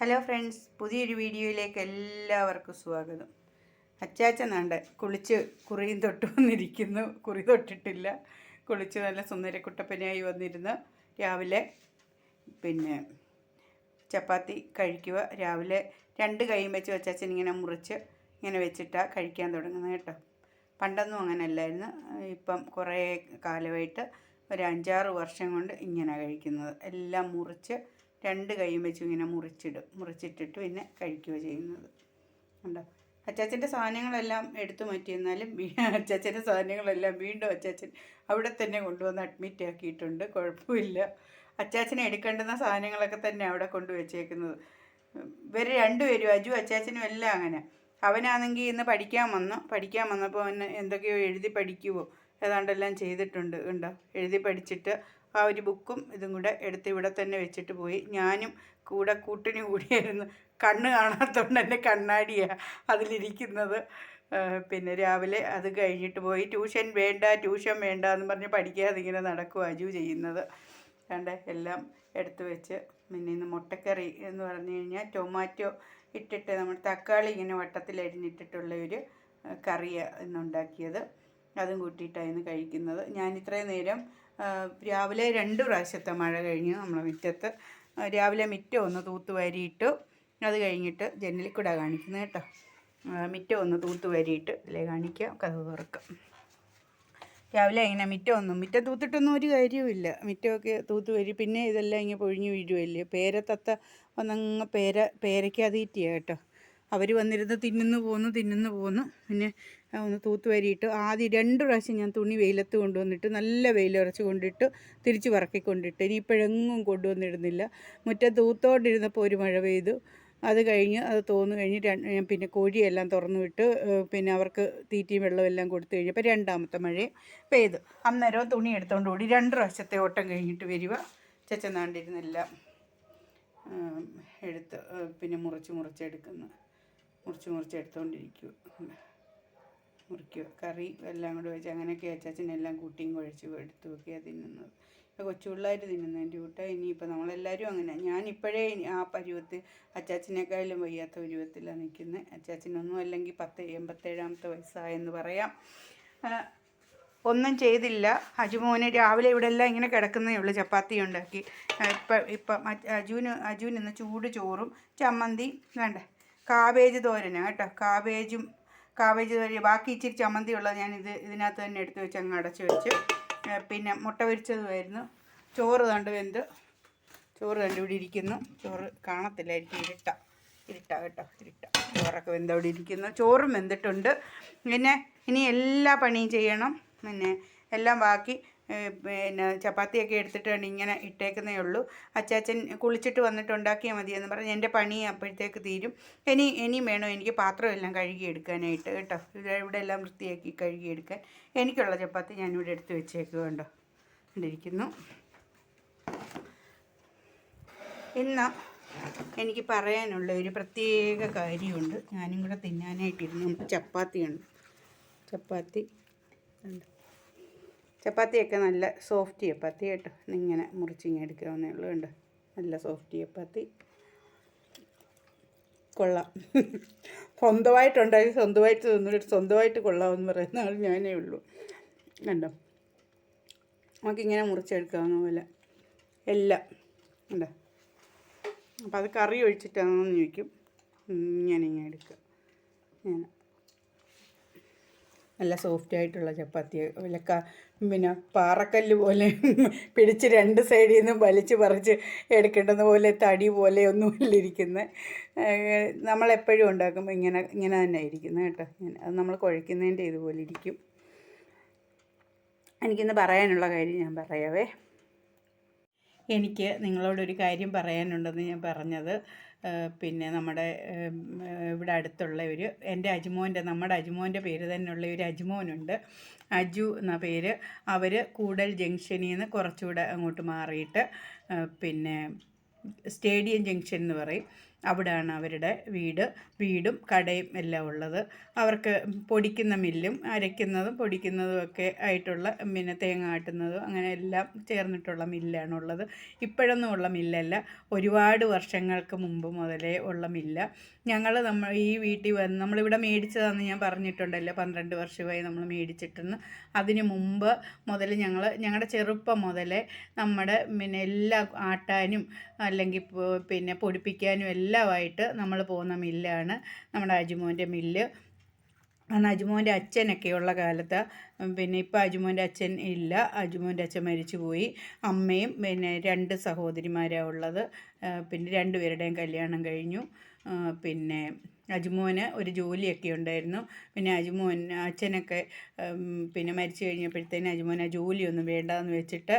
Hello friends പുതിയൊരു വീഡിയോയിലേക്ക് എല്ലാവർക്കും സ്വാഗതം. അച്ചാച്ച നാണ്ട് കുളിച്ച് കുറിയും തൊട്ട് വന്നിരിക്കുന്നു. കുറി തൊട്ടിട്ടില്ല. കുളിച്ച് നല്ല സുന്ദരക്കുട്ടപ്പനായി വന്നിരുന്ന്. രാവിലെ പിന്നെ ചപ്പാത്തി കഴിക്കുക. രാവിലെ രണ്ട് കൈയും വെച്ച് അച്ചാച്ചൻ ഇങ്ങനെ മുറിച്ച് ഇങ്ങനെ വെച്ചിട്ടാണ് കഴിക്കാൻ തുടങ്ങുന്നത് കേട്ടോ. പണ്ടൊന്നും അങ്ങനെയല്ലായിരുന്നു ഇപ്പം കുറേ കാലമായിട്ട് ഒരു അഞ്ചാറ് വർഷം കൊണ്ട് ഇങ്ങനെ കഴിക്കുന്നത്. എല്ലാം മുറിച്ച് രണ്ട് കൈയും വെച്ച് ഇങ്ങനെ മുറിച്ചിടും. മുറിച്ചിട്ടിട്ട് പിന്നെ കഴിക്കുക ചെയ്യുന്നത്. ഉണ്ടോ അച്ചാച്ചന്റെ സാധനങ്ങളെല്ലാം എടുത്തു മാറ്റി എന്നാലും വീ- അച്ചാച്ചന്റെ സാധനങ്ങളെല്ലാം വീണ്ടും അച്ചാച്ചൻ അവിടെ തന്നെ കൊണ്ടുവന്ന് അഡ്മിറ്റ് ആക്കിയിട്ടുണ്ട്. കുഴപ്പമില്ല. അച്ചാച്ചനെ എടുക്കേണ്ടുന്ന സാധനങ്ങളൊക്കെ തന്നെ അവിടെ കൊണ്ടു വെച്ചേക്കുന്നത്. ഇവർ രണ്ടുപേരും അജു അച്ചാച്ചനും എല്ലാം അങ്ങനെ. അവനാണെങ്കിൽ ഇന്ന് പഠിക്കാൻ വന്നു. പഠിക്കാൻ വന്നപ്പോൾ അവന് എന്തൊക്കെയോ എഴുതി പഠിക്കുവോ. ഏതാണ്ടെല്ലാം ചെയ്തിട്ടുണ്ട്. ഉണ്ടോ എഴുതി പഠിച്ചിട്ട് ആ ഒരു ബുക്കും ഇതും കൂടെ എടുത്ത് ഇവിടെ തന്നെ വെച്ചിട്ട് പോയി. ഞാനും കൂടെ കൂട്ടിന് കൂടിയായിരുന്നു. കണ്ണ് കാണാത്തതുകൊണ്ട് എന്റെ കണ്ണാടിയാണ് അതിലിരിക്കുന്നത്. പിന്നെ രാവിലെ അത് കഴിഞ്ഞിട്ട് പോയി. ട്യൂഷൻ വേണ്ട ട്യൂഷൻ വേണ്ട എന്ന് പറഞ്ഞ് പഠിക്കാതെ ഇങ്ങനെ നടക്കും അജു ചെയ്യുന്നത്. കണ്ട എല്ലാം എടുത്തു വെച്ച് പിന്നെ ഇന്ന് മുട്ടക്കറി എന്ന് പറഞ്ഞു കഴിഞ്ഞാൽ ടൊമാറ്റോ ഇട്ടിട്ട് നമ്മൾ തക്കാളി ഇങ്ങനെ വട്ടത്തിൽ അരിഞ്ഞിട്ടിട്ടുള്ള ഒരു കറിയാണ് ഇന്നുണ്ടാക്കിയത്. അതും കൂട്ടിയിട്ടായിരുന്നു കഴിക്കുന്നത്. ഞാൻ ഇത്രയും നേരം രാവിലെ രണ്ട് പ്രാവശ്യത്തെ മഴ കഴിഞ്ഞു. നമ്മളെ മുറ്റത്ത് രാവിലെ മുറ്റം ഒന്ന് തൂത്ത് വാരിയിട്ടു അത് കഴിഞ്ഞിട്ട് ജനലിൽ കൂടെ കാണിക്കുന്നത് കേട്ടോ. മുറ്റം ഒന്ന് തൂത്ത് വാരിയിട്ട് ഇതിലേ കാണിക്കാം കഥ തുറക്കാം. രാവിലെ ഇങ്ങനെ മുറ്റമൊന്നും മുറ്റം തൂത്തിട്ടൊന്നും ഒരു കാര്യവുമില്ല. മുറ്റമൊക്കെ തൂത്ത് വരി പിന്നെ ഇതെല്ലാം ഇങ്ങനെ പൊഴിഞ്ഞു വീഴുമല്ലേ പേരത്തത്ത ഒന്നങ്ങ് പേര പേരയ്ക്കാതീറ്റിയാണ് കേട്ടോ. അവർ വന്നിരുന്ന് തിന്നുന്നു പോന്നു തിന്നുന്നു പോന്നു. പിന്നെ ഒന്ന് തൂത്ത് വരിയിട്ട് ആദ്യം രണ്ട് പ്രാവശ്യം ഞാൻ തുണി വെയിലത്ത് കൊണ്ടുവന്നിട്ട് നല്ല വെയിലുറച്ച് കൊണ്ടിട്ട് തിരിച്ച് പറക്കിക്കൊണ്ടിട്ട് ഇനിയിപ്പോഴെങ്ങും കൊണ്ടുവന്നിടുന്നില്ല. മുറ്റം തൂത്തോണ്ടിരുന്നപ്പോൾ ഒരു മഴ പെയ്തു. അത് കഴിഞ്ഞ് അത് തോന്നു കഴിഞ്ഞ് ഞാൻ പിന്നെ കോഴിയെല്ലാം തുറന്നു വിട്ട് പിന്നെ അവർക്ക് തീറ്റയും വെള്ളവും എല്ലാം കൊടുത്തു കഴിഞ്ഞപ്പോൾ രണ്ടാമത്തെ മഴ പെയ്തു. അന്നേരം തുണി എടുത്തുകൊണ്ട് ഓടി രണ്ട് പ്രാവശ്യത്തെ ഓട്ടം കഴിഞ്ഞിട്ട് വരിക. ചെച്ചനാണ്ടിരുന്നെല്ലാം എടുത്ത് പിന്നെ മുറിച്ച് മുറിച്ചെടുക്കുന്നു മുറിച്ച് മുറിച്ച് എടുത്തുകൊണ്ടിരിക്കുക മുറിക്കുക കറി എല്ലാം കൂടെ വെച്ച് അങ്ങനെയൊക്കെ അച്ചാച്ചനെല്ലാം കൂട്ടിയും കുഴച്ച് എടുത്ത് വെക്കുക തിന്നുന്നത്. ഇപ്പോൾ കൊച്ചു പിള്ളേർ തിന്നുന്നതിന്റെ കൂട്ട. ഇനിയിപ്പോൾ നമ്മളെല്ലാവരും അങ്ങനെ. ഞാനിപ്പോഴേ ആ പരുവത്തിൽ അച്ചാച്ചനേക്കാളും വയ്യാത്ത പരുവത്തിലാണ് നിൽക്കുന്നത് അച്ചാച്ചനൊന്നും അല്ലെങ്കിൽ പത്ത് എൺപത്തേഴാമത്തെ വയസ്സായെന്ന് പറയാം. ഒന്നും ചെയ്തില്ല. അജുമോന് രാവിലെ ഇവിടെ എല്ലാം ഇങ്ങനെ കിടക്കുന്നേ ഉള്ളൂ. ചപ്പാത്തി ഉണ്ടാക്കി. ഇപ്പം ഇപ്പം അജ്- അജുവിന് അജുവിന് ഇന്ന് ചൂട് ചോറും ചമ്മന്തി വേണ്ട? കാബേജ് തോരനാണ് കേട്ടോ. കാബേജും കാബേജ് തോരൻ ബാക്കി ഇച്ചിരി ചമ്മന്തി ഉള്ളത് ഞാൻ ഇത് ഇതിനകത്ത് തന്നെ എടുത്ത് വെച്ച് അങ്ങ് അടച്ച് വെച്ച് പിന്നെ മുട്ട പൊരിച്ചതുമായിരുന്നു. ചോറ് കണ്ട് വെന്ത് ചോറ് കണ്ട് ഇവിടെ ഇരിക്കുന്നു. ചോറ് കാണത്തില്ലായിരിക്കും ഇരുട്ട. ഇരുട്ട കേട്ടോ ഇരുട്ട. ചോറൊക്കെ വെന്ത് അവിടെ ഇരിക്കുന്നു. ചോറും വെന്തിട്ടുണ്ട്. പിന്നെ ഇനി എല്ലാ പണിയും ചെയ്യണം. പിന്നെ എല്ലാം ബാക്കി പിന്നെ ചപ്പാത്തിയൊക്കെ എടുത്തിട്ടാണ് ഇങ്ങനെ ഇട്ടേക്കുന്നേ ഉള്ളൂ. അച്ചാച്ചൻ കുളിച്ചിട്ട് വന്നിട്ട് ഉണ്ടാക്കിയാൽ മതി എന്ന് പറഞ്ഞ് എന്റെ പണി അപ്പോഴത്തേക്ക് തീരും. ഇനി ഇനിയും വേണം എനിക്ക് പാത്രമെല്ലാം കഴുകിയെടുക്കാനായിട്ട് കേട്ടോ. ഇവിടെ എല്ലാം വൃത്തിയാക്കി കഴുകിയെടുക്കാൻ. എനിക്കുള്ള ചപ്പാത്തി ഞാനിവിടെ എടുത്ത് വെച്ചേക്കുക കേട്ടോ കണ്ടിരിക്കുന്നു. ഇന്ന് എനിക്ക് പറയാനുള്ള ഒരു പ്രത്യേക കാര്യമുണ്ട്. ഞാനും കൂടെ തിന്നാനായിട്ടിരുന്നു. ചപ്പാത്തിയുണ്ട്. ചപ്പാത്തി. ഉണ്ട് ചപ്പാത്തിയൊക്കെ നല്ല സോഫ്റ്റ് ചപ്പാത്തി കേട്ടോ. ഇങ്ങനെ മുറിച്ചിങ്ങനെ എടുക്കാവുന്നേ ഉള്ളൂ കണ്ടോ. നല്ല സോഫ്റ്റ് ചപ്പാത്തി. കൊള്ളാം. സ്വന്തമായിട്ടുണ്ടായി സ്വന്തമായിട്ട് തിന്നിട്ട് സ്വന്തമായിട്ട് കൊള്ളാമെന്ന് പറയുന്ന ആൾ ഞാനേ ഉള്ളൂ. കണ്ടോ. നമുക്കിങ്ങനെ മുറിച്ചെടുക്കാവുന്ന പോലെ. എല്ലാം. ഉണ്ടോ അപ്പോൾ അത് കറി ഒഴിച്ചിട്ടാണെന്ന് ചോദിക്കും. ഇങ്ങനെ ഇങ്ങനെ എടുക്കുക ഞാൻ നല്ല സോഫ്റ്റ് ആയിട്ടുള്ള ചപ്പാത്തി. അതിലൊക്കെ പിന്നെ പാറക്കല്ല് പോലെ പിടിച്ച് രണ്ട് സൈഡിൽ നിന്നും വലിച്ച് പറിച്ച് എടുക്കേണ്ടത് പോലെ തടി പോലെ ഒന്നുമില്ല ഇരിക്കുന്നത് നമ്മളെപ്പോഴും ഉണ്ടാക്കുമ്പോൾ ഇങ്ങനെ ഇങ്ങനെ തന്നെ ഇരിക്കുന്നത് കേട്ടോ. അത് നമ്മൾ കുഴയ്ക്കുന്നതിന്റെ ഇതുപോലെ ഇരിക്കും. എനിക്കിന്ന് പറയാനുള്ള കാര്യം ഞാൻ പറയാവേ. എനിക്ക് നിങ്ങളോടൊരു കാര്യം പറയാനുണ്ടെന്ന് ഞാൻ പറഞ്ഞത്. പിന്നെ നമ്മുടെ ഇവിടെ അടുത്തുള്ള ഒരു എന്റെ അജുമോന്റെ നമ്മുടെ അജുമോന്റെ പേര് തന്നെയുള്ള ഒരു അജുമോനുണ്ട്. അജു എന്ന പേര്. അവർ കൂടൽ ജംഗ്ഷനിൽ നിന്ന് കുറച്ചുകൂടെ അങ്ങോട്ട് മാറിയിട്ട് പിന്നെ സ്റ്റേഡിയം ജംഗ്ഷൻ എന്ന് പറയും. അവിടെയാണ് അവരുടെ വീട്. വീടും കടയും എല്ലാം ഉള്ളത്. അവർക്ക് പൊടിക്കുന്ന മില്ലും അരയ്ക്കുന്നതും പൊടിക്കുന്നതും ഒക്കെ ആയിട്ടുള്ള പിന്നെ തേങ്ങ ആട്ടുന്നതും അങ്ങനെ എല്ലാം ചേർന്നിട്ടുള്ള മില്ലാണുള്ളത് ഇപ്പോഴൊന്നും ഉള്ള മില്ലല്ല. ഒരുപാട് വർഷങ്ങൾക്ക് മുമ്പ് മുതലേ ഉള്ള മില്ല. ഞങ്ങൾ നമ്മൾ ഈ വീട്ടിൽ വന്ന് നമ്മളിവിടെ മേടിച്ചതാണെന്ന് ഞാൻ പറഞ്ഞിട്ടുണ്ടല്ലോ. പന്ത്രണ്ട് വർഷമായി നമ്മൾ മേടിച്ചിട്ടെന്ന്. അതിന് മുമ്പ് മുതൽ ഞങ്ങൾ ഞങ്ങളുടെ ചെറുപ്പം മുതലേ നമ്മുടെ പിന്നെ എല്ലാ ആട്ടാനും അല്ലെങ്കിൽ പിന്നെ പൊടിപ്പിക്കാനും എല്ലാമായിട്ട് നമ്മൾ പോകുന്ന മില്ലാണ് നമ്മുടെ അജുമോന്റെ മില്ല്. അന്ന് അജുമോന്റെ അച്ഛനൊക്കെയുള്ള കാലത്ത് പിന്നെ ഇപ്പോൾ അജുമോന്റെ അച്ഛൻ ഇല്ല. അജുമോന്റെ അച്ഛൻ മരിച്ചു പോയി അമ്മയും പിന്നെ രണ്ട് സഹോദരിമാരാണ് ഉള്ളത്. പിന്നെ രണ്ടുപേരുടെയും കല്യാണം കഴിഞ്ഞു. പിന്നെ അജുമോന് ഒരു ജോലിയൊക്കെ ഉണ്ടായിരുന്നു. പിന്നെ അജുമോൻ അച്ഛനൊക്കെ പിന്നെ മരിച്ചു കഴിഞ്ഞപ്പോഴത്തേന് അജുമോൻ ആ ജോലിയൊന്നും വേണ്ടാന്ന് വെച്ചിട്ട്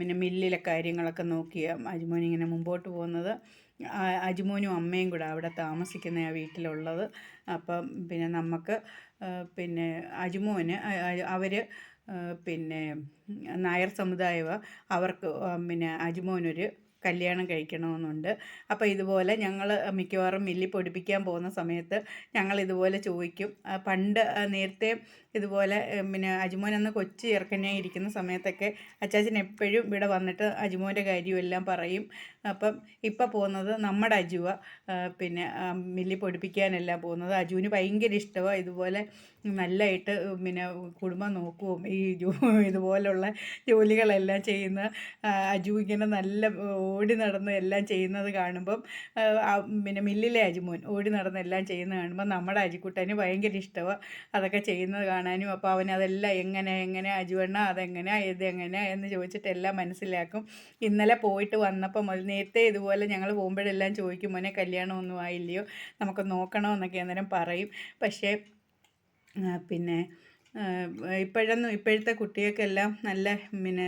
പിന്നെ മില്ലിലെ കാര്യങ്ങളൊക്കെ നോക്കിയ അജുമോൻ ഇങ്ങനെ മുമ്പോട്ട് പോകുന്നത്. അജുമോനും അമ്മയും കൂടെ അവിടെ താമസിക്കുന്ന ആ വീട്ടിലുള്ളത്. അപ്പം പിന്നെ നമുക്ക് പിന്നെ അജുമോന് അവർ പിന്നെ നായർ സമുദായവ അവർക്ക് പിന്നെ അജുമോനൊരു കല്യാണം കഴിക്കണമെന്നുണ്ട്. അപ്പോൾ ഇതുപോലെ ഞങ്ങൾ മിക്കവാറും മില്ലി പൊടിപ്പിക്കാൻ പോകുന്ന സമയത്ത് ഞങ്ങൾ ഇതുപോലെ ചോദിക്കും. പണ്ട് നേരത്തെ ഇതുപോലെ പിന്നെ അജ്മോൻ അന്ന് കൊച്ചു ചെറുക്കനെ ഇരിക്കുന്ന സമയത്തൊക്കെ അച്ചാച്ചൻ എപ്പോഴും ഇവിടെ വന്നിട്ട് അജ്മോന്റെ കാര്യവും എല്ലാം പറയും. അപ്പം ഇപ്പം പോകുന്നത് നമ്മുടെ അജുവ. പിന്നെ മില്ലി പൊടിപ്പിക്കാനെല്ലാം പോകുന്നത്. അജുവിന് ഭയങ്കര ഇഷ്ടമാണ് ഇതുപോലെ നല്ലതായിട്ട് പിന്നെ കുടുംബം നോക്കുകയും ഈ ഇതുപോലുള്ള ജോലികളെല്ലാം ചെയ്യുന്ന അജു ഇങ്ങനെ നല്ല ഓടി നടന്ന് എല്ലാം ചെയ്യുന്നത് കാണുമ്പം പിന്നെ മില്ലിലെ അജിമോൻ ഓടി നടന്ന് എല്ലാം ചെയ്യുന്നത് കാണുമ്പോൾ നമ്മുടെ അജിക്കുട്ടന് ഭയങ്കര ഇഷ്ടമാണ് അതൊക്കെ ചെയ്യുന്നത് കാണാനും. അപ്പോൾ അവൻ അതെല്ലാം എങ്ങനെ എങ്ങനെ അജുവണ്ണ അതെങ്ങനെ ഇതെങ്ങനെ എന്ന് ചോദിച്ചിട്ട് എല്ലാം മനസ്സിലാക്കും. ഇന്നലെ പോയിട്ട് വന്നപ്പോൾ മുതൽ നേരത്തെ ഇതുപോലെ ഞങ്ങൾ പോകുമ്പോഴെല്ലാം ചോദിക്കും മോനെ കല്യാണമൊന്നും ആയില്ലയോ? നമുക്ക് നോക്കണമെന്നൊക്കെ അന്നേരം പറയും. പക്ഷേ പിന്നെ ഇപ്പോഴൊന്നും ഇപ്പോഴത്തെ കുട്ടികൾക്കെല്ലാം നല്ല പിന്നെ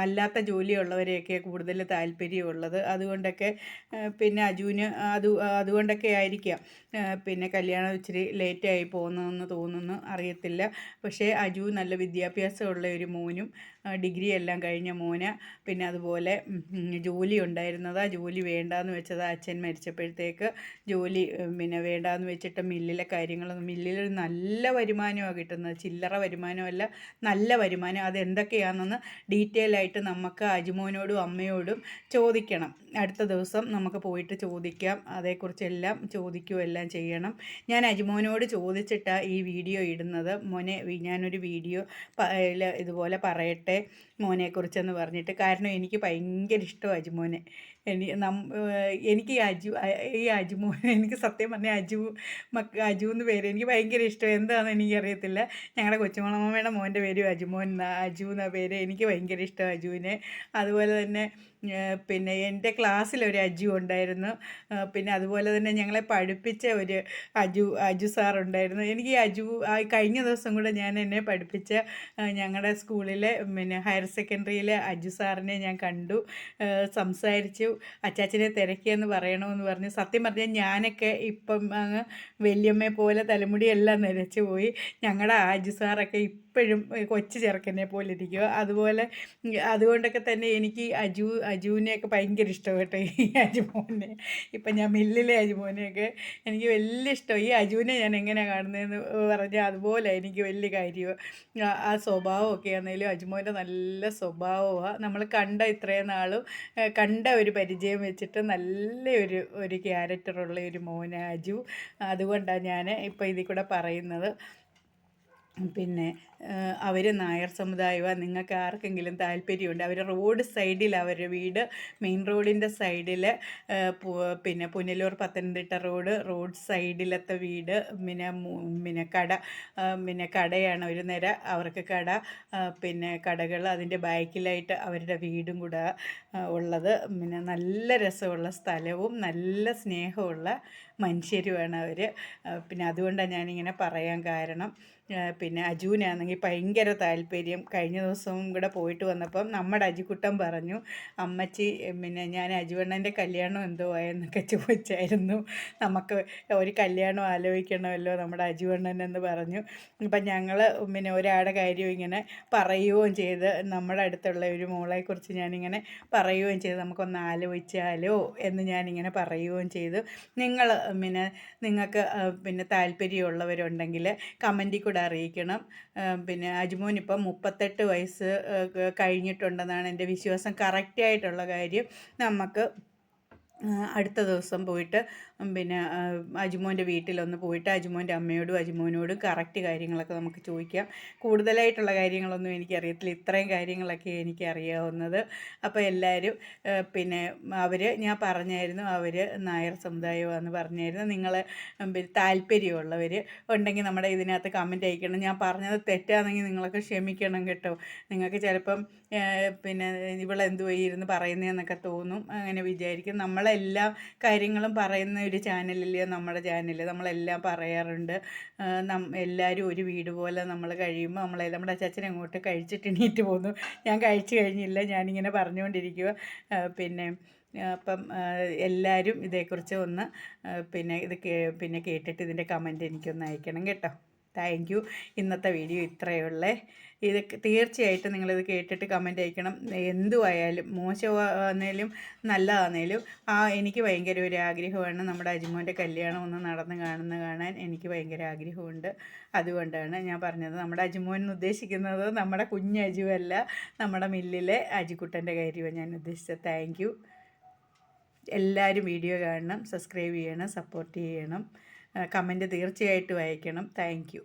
അല്ലാത്ത ജോലിയുള്ളവരെയൊക്കെ കൂടുതൽ താല്പര്യമുള്ളത്. അതുകൊണ്ടൊക്കെ പിന്നെ അജുവിന് അത് അതുകൊണ്ടൊക്കെ ആയിരിക്കാം. പിന്നെ കല്യാണം ഇച്ചിരി ലേറ്റായി പോകുന്നതെന്ന് തോന്നുന്നു. അറിയത്തില്ല. പക്ഷേ അജു നല്ല വിദ്യാഭ്യാസമുള്ള ഒരു മോനും ഡിഗ്രി എല്ലാം കഴിഞ്ഞ മോന്. പിന്നെ അതുപോലെ ജോലി ഉണ്ടായിരുന്നതാ. ജോലി വേണ്ടാന്ന് വെച്ചത് അച്ഛൻ മരിച്ചപ്പോഴത്തേക്ക്. ജോലി പിന്നെ വേണ്ടാന്ന് വെച്ചിട്ട് മില്ലിലെ കാര്യങ്ങളൊന്നും മില്ലിലൊരു നല്ല വരുമാനമാണ് കിട്ടുന്നത്. ചില്ലറ വരുമാനമല്ല നല്ല വരുമാനം. അതെന്തൊക്കെയാണെന്ന് ഡീറ്റെയിൽ ആയിട്ട് നമുക്ക് അജുമോനോടും അമ്മയോടും ചോദിക്കണം. അടുത്ത ദിവസം നമുക്ക് പോയിട്ട് ചോദിക്കാം. അതേക്കുറിച്ചെല്ലാം ചോദിക്കുമെല്ലാം ചെയ്യണം. ഞാൻ അജിമോനോട് ചോദിച്ചിട്ടാണ് ഈ വീഡിയോ ഇടുന്നത്. മോനെ ഞാനൊരു വീഡിയോ ഇതുപോലെ പറയട്ടെ മോനെക്കുറിച്ചെന്ന് പറഞ്ഞിട്ട്. കാരണം എനിക്ക് ഭയങ്കര ഇഷ്ടമാണ് അജിമോനെ. എനി നം എനിക്ക് ഈ അജു ഈ അജുമോ എനിക്ക് സത്യം പറഞ്ഞാൽ അജു മക്ക അജു എന്ന് പേര് എനിക്ക് ഭയങ്കര ഇഷ്ടം എന്താണെന്ന് എനിക്കറിയത്തില്ല. ഞങ്ങളുടെ കൊച്ചുമണമ്മയുടെ മോന്റെ പേര് അജുമോൻ അജു എന്ന പേര് എനിക്ക് ഭയങ്കര ഇഷ്ടം അജുവിനെ. അതുപോലെ തന്നെ പിന്നെ എന്റെ ക്ലാസ്സിലൊരു അജു ഉണ്ടായിരുന്നു. പിന്നെ അതുപോലെ തന്നെ ഞങ്ങളെ പഠിപ്പിച്ച ഒരു അജു അജു സാർ ഉണ്ടായിരുന്നു. എനിക്ക് ഈ അജു കഴിഞ്ഞ ദിവസം കൂടെ ഞാൻ എന്നെ പഠിപ്പിച്ച ഞങ്ങളുടെ സ്കൂളിലെ പിന്നെ ഹയർ സെക്കൻഡറിയിലെ അജു സാറിനെ ഞാൻ കണ്ടു. സംസാരിച്ചു. അച്ചാച്ചനെ തിരക്കിയെന്ന് പറയണമെന്ന് പറഞ്ഞു. സത്യം പറഞ്ഞാൽ ഞാനൊക്കെ ഇപ്പം അങ്ങ് വല്യമ്മയെ പോലെ തലമുടിയെല്ലാം നിലച്ചു പോയി ഞങ്ങളുടെ അജു സാറൊക്കെ ഇപ്പോഴും കൊച്ചു ചെറുക്കനെ പോലെ ഇരിക്കുക അതുപോലെ അതുകൊണ്ടൊക്കെ തന്നെ എനിക്ക് അജു അജുവിനെയൊക്കെ ഭയങ്കര ഇഷ്ടം കേട്ടോ ഈ അജുമോനെ. ഇപ്പം ഞാൻ മില്ലിലെ അജുമോനെയൊക്കെ എനിക്ക് വലിയ ഇഷ്ടം. ഈ അജുവിനെ ഞാൻ എങ്ങനെയാണ് കാണുന്നതെന്ന് പറഞ്ഞാൽ അതുപോലെ എനിക്ക് വലിയ കാര്യമാണ് ആ- സ്വഭാവമൊക്കെ ആണെങ്കിലും അജുമോന്റെ നല്ല സ്വഭാവമാണ് നമ്മൾ കണ്ട ഇത്രയും നാളും കണ്ട ഒരു പരിചയം വെച്ചിട്ട് നല്ല ഒരു ഒരു ക്യാരക്ടറുള്ള ഒരു മോന അജു. അതുകൊണ്ടാണ് ഞാൻ ഇപ്പോൾ ഇതിൽ കൂടെ പറയുന്നത്. പിന്നെ അവർ നായർ സമുദായമാണ് നിങ്ങൾക്ക് ആർക്കെങ്കിലും താല്പര്യമുണ്ട് അവർ റോഡ് സൈഡിൽ അവരുടെ വീട് മെയിൻ റോഡിന്റെ സൈഡിൽ പിന്നെ പുനലൂർ പത്തനംതിട്ട റോഡ് റോഡ് സൈഡിലത്തെ വീട് പിന്നെ പിന്നെ കട പിന്നെ കടയാണ് ഒരു നിര അവർക്ക് കട പിന്നെ കടകൾ അതിന്റെ ബാക്കിലായിട്ട് അവരുടെ വീടും കൂടെ ഉള്ളത്. പിന്നെ നല്ല രസമുള്ള സ്ഥലവും നല്ല സ്നേഹമുള്ള മനുഷ്യരുമാണ് അവർ പിന്നെ അതുകൊണ്ടാണ് ഞാനിങ്ങനെ പറയാൻ കാരണം പിന്നെ പിന്നെ അജുവിനാണെങ്കിൽ ഭയങ്കര താല്പര്യം. കഴിഞ്ഞ ദിവസവും കൂടെ പോയിട്ട് വന്നപ്പം നമ്മുടെ അജിക്കുട്ടൻ പറഞ്ഞു അമ്മച്ചി പിന്നെ ഞാൻ അജുവണ്ണന്റെ കല്യാണം എന്തോ ആയെന്നൊക്കെ ചോദിച്ചായിരുന്നു. നമുക്ക് ഒരു കല്യാണം ആലോചിക്കണമല്ലോ നമ്മുടെ അജുവണ്ണൻ എന്ന് പറഞ്ഞു. അപ്പം ഞങ്ങൾ പിന്നെ ഒരാളുടെ കാര്യം ഇങ്ങനെ പറയുകയും ചെയ്ത് നമ്മുടെ അടുത്തുള്ള ഒരു മോളെക്കുറിച്ച് ഞാനിങ്ങനെ പറ പറയുകയും ചെയ്ത് നമുക്കൊന്ന് ആലോചിച്ചാലോ? എന്ന് ഞാനിങ്ങനെ പറയുകയും ചെയ്തു. നിങ്ങൾ പിന്നെ നിങ്ങൾക്ക് പിന്നെ താല്പര്യമുള്ളവരുണ്ടെങ്കിൽ കമന്റിൽ കൂടെ അറിയിക്കണം. പിന്നെ അജ്മോൻ ഇപ്പം മുപ്പത്തെട്ട് വയസ്സ് കഴിഞ്ഞിട്ടുണ്ടെന്നാണ് എന്റെ വിശ്വാസം. കറക്റ്റായിട്ടുള്ള കാര്യം നമുക്ക് അടുത്ത ദിവസം പോയിട്ട് പിന്നെ അജുമോന്റെ വീട്ടിലൊന്ന് പോയിട്ട് അജ്മോന്റെ അമ്മയോടും അജ്മോനോടും കറക്റ്റ് കാര്യങ്ങളൊക്കെ നമുക്ക് ചോദിക്കാം. കൂടുതലായിട്ടുള്ള കാര്യങ്ങളൊന്നും എനിക്കറിയത്തില്ല. ഇത്രയും കാര്യങ്ങളൊക്കെ എനിക്ക് അറിയാവുന്നത് അപ്പോൾ എല്ലാവരും പിന്നെ അവർ ഞാൻ പറഞ്ഞായിരുന്നു അവർ നായർ സമുദായമാണെന്ന് പറഞ്ഞായിരുന്നു. നിങ്ങൾ താല്പര്യമുള്ളവർ ഉണ്ടെങ്കിൽ നമ്മുടെ ഇതിനകത്ത് കമന്റ് അയക്കണം. ഞാൻ പറഞ്ഞത് തെറ്റാണെങ്കിൽ നിങ്ങളൊക്കെ ക്ഷമിക്കണം കേട്ടോ. നിങ്ങൾക്ക് ചിലപ്പം പിന്നെ ഇവളെന്തു ഇരുന്ന് പറയുന്നതെന്നൊക്കെ തോന്നും. അങ്ങനെ വിചാരിക്കും. നമ്മളെല്ലാ കാര്യങ്ങളും പറയുന്ന ഒരു ചാനലല്ലേ നമ്മുടെ ചാനൽ നമ്മളെല്ലാം പറയാറുണ്ട്. എല്ലാവരും ഒരു വീട് പോലെ നമ്മൾ കഴിയുമ്പോൾ നമ്മളെ നമ്മുടെ അച്ചാച്ചൻ അങ്ങോട്ട് കഴിച്ചിട്ട് എണീറ്റ് പോന്നു. ഞാൻ കഴിച്ചു കഴിഞ്ഞില്ല. ഞാനിങ്ങനെ പറഞ്ഞുകൊണ്ടിരിക്കുക പിന്നെ അപ്പം എല്ലാവരും ഇതേക്കുറിച്ച് ഒന്ന് പിന്നെ ഇത് പിന്നെ കേട്ടിട്ട് ഇതിന്റെ കമന്റ് എനിക്കൊന്ന് അയക്കണം കേട്ടോ. Thank you. ഇന്നത്തെ വീഡിയോ ഇത്രയേ ഉള്ളേ. ഇത് തീർച്ചയായിട്ടും നിങ്ങളിത് കേട്ടിട്ട് കമന്റ് അയക്കണം. എന്തുവായാലും മോശമാണേലും നല്ലതാണേലും ആ എനിക്ക് ഭയങ്കര ഒരു ആഗ്രഹമാണ്. നമ്മുടെ അജിമോന്റെ കല്യാണം ഒന്ന് നടന്ന് കാണുന്ന കാണാൻ എനിക്ക് ഭയങ്കര ആഗ്രഹമുണ്ട്. അതുകൊണ്ടാണ് ഞാൻ പറഞ്ഞത്. നമ്മുടെ അജിമോൻ എന്ന് ഉദ്ദേശിക്കുന്നത് നമ്മുടെ കുഞ്ഞ് അജുവല്ല. നമ്മുടെ മില്ലിലെ അജിക്കുട്ടന്റെ കാര്യമാണ് ഞാൻ ഉദ്ദേശിച്ചത്. Thank you. എല്ലാവരും വീഡിയോ കാണണം സബ്സ്ക്രൈബ് ചെയ്യണം സപ്പോർട്ട് ചെയ്യണം. കമന്റ് തീർച്ചയായിട്ടും അയക്കണം. താങ്ക്